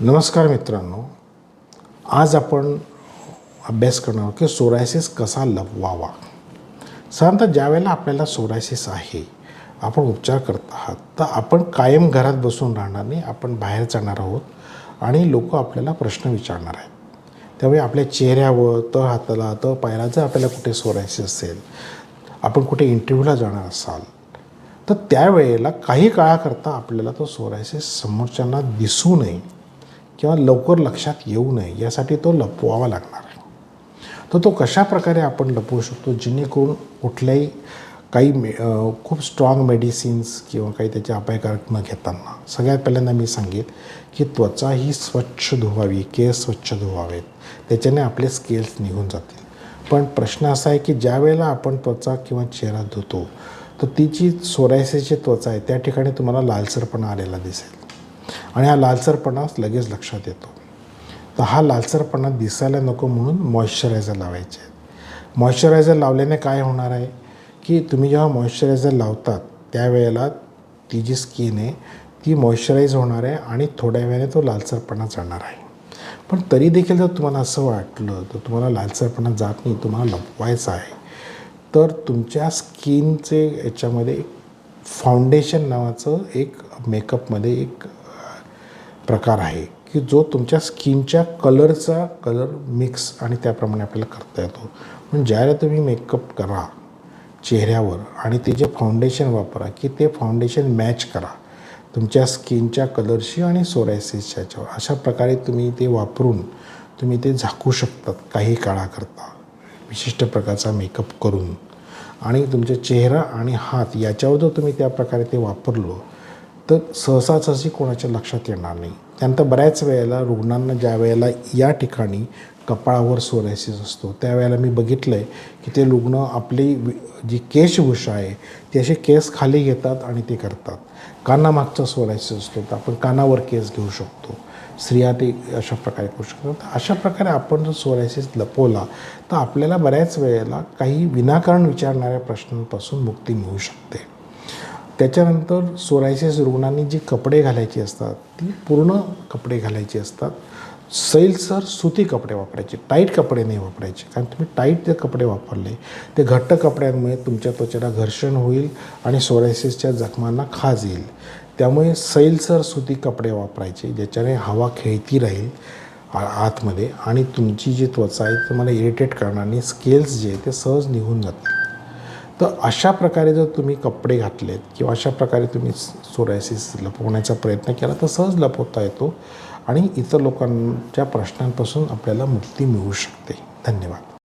नमस्कार मित्रांनो. आज आपण अभ्यास करणार आहोत की सोरायसिस कसा लपवावा. साधारणतः ज्यावेळेला आपल्याला सोरायसिस आहे आपण उपचार करत आहात तर आपण कायम घरात बसून राहणार नाही आपण बाहेर जाणार आहोत आणि लोक आपल्याला प्रश्न विचारणार आहेत. त्यामुळे आपल्या चेहऱ्यावर तळ हाताला त पायाला जर आपल्याला कुठे सोरायसिस असेल आपण कुठे इंटरव्ह्यूला जाणार असाल तर त्यावेळेला काही काळाकरता आपल्याला तो सोरायसिस समोरच्यांना दिसू नये. किंवा लवकर लक्षात येऊ नये यासाठी तो लपवावा लागणार आहे. तर तो कशा प्रकारे आपण लपवू शकतो? जेणेकरून कुठल्याही काही मे खूप स्ट्रॉंग मेडिसिन्स किंवा काही त्याचे अपायकारक न घेताना सगळ्यात पहिल्यांदा मी सांगेल की त्वचा ही स्वच्छ धुवावी केस स्वच्छ धुवावेत. त्याच्याने आपले स्केल्स निघून जातील. पण प्रश्न असा आहे की ज्या वेळेला आपण त्वचा किंवा चेहरा धुतो तर ती जी सोरायसिसची त्वचा आहे. त्या ठिकाणी तुम्हाला लालसरपणा आलेला दिसेल. आणि हा लालसरपणा लगेच लक्षात येतो. तर हा लालसरपणा दिसायला नको म्हणून मॉइश्चरायझर लावायचे. मॉइश्चरायझर लावल्याने काय होणार आहे? की तुम्ही जेव्हा मॉइश्चरायझर लावतात त्यावेळेला ती जी स्किन आहे ती मॉइश्चराईज होणार आहे आणि थोड्या वेळाने तो लालसरपणा जाणार आहे. पण तरी देखील जर तुम्हाला असं वाटलं तर तुम्हाला लालसरपणा जात नाही तुम्हाला लपवायचं आहे तर तुमच्या स्किनचे याच्यामध्ये एक फाउंडेशन नावाचं एक मेकअपमध्ये एक प्रकार आहे की जो तुमच्या स्किनच्या कलरचा कलर मिक्स आणि त्याप्रमाणे आपल्याला करता येतो. पण ज्यावेळेला तुम्ही मेकअप करा चेहऱ्यावर आणि ते जे फाउंडेशन वापरा की ते फाउंडेशन मॅच करा तुमच्या स्किनच्या कलरशी आणि सोरायसिसच्या याच्यावर अशा प्रकारे तुम्ही ते वापरून तुम्ही ते झाकू शकतात काही काळाकरता. विशिष्ट प्रकारचा मेकअप करून. आणि तुमच्या चेहरा आणि हात याच्यावर जर तुम्ही त्या प्रकारे ते वापरलो तर सहसासहजी कोणाच्या लक्षात येणार नाही. त्यानंतर बऱ्याच वेळेला रुग्णांना ज्या वेळेला या ठिकाणी कपाळावर सोरायसिस असतो त्यावेळेला मी बघितलं आहे की ते रुग्ण आपली जी केशभूषा आहे ती असे केस खाली घेतात आणि ते करतात. कानामागचा सोरायसिस असतो तर आपण कानावर केस घेऊ शकतो. स्त्रिया ते अशा प्रकारे करू शकतात. तर अशा प्रकारे आपण जर सोरायसिस लपवला तर आपल्याला बऱ्याच वेळेला काही विनाकारण विचारणाऱ्या प्रश्नांपासून मुक्ती मिळू शकते. त्याच्यानंतर सोरायसिस रुग्णांनी जी कपडे घालायची असतात ती पूर्ण कपडे घालायची असतात. सैलसर सुती कपडे वापरायचे टाईट कपडे नाही वापरायचे. कारण तुम्ही टाईट जे कपडे वापरले ते घट्ट कपड्यांमुळे तुमच्या त्वचेला घर्षण होईल आणि सोरायसिसच्या जखमांना खाज येईल. त्यामुळे सैलसर सुती कपडे वापरायचे ज्याच्याने हवा खेळती राहील आ- आतमध्ये आणि तुमची जी त्वचा आहे तुम्हाला इरिटेट करणार आणि स्केल्स जे आहे ते सहज निघून जातील. तर अशा प्रकारे जर तुम्ही कपडे घातलेत किंवा अशा प्रकारे तुम्ही सोरायसिस लपवण्याचा प्रयत्न केला तर सहज लपवता येतो आणि इतर लोकांच्या प्रश्नांपासून आपल्याला मुक्ती मिळू शकते. धन्यवाद.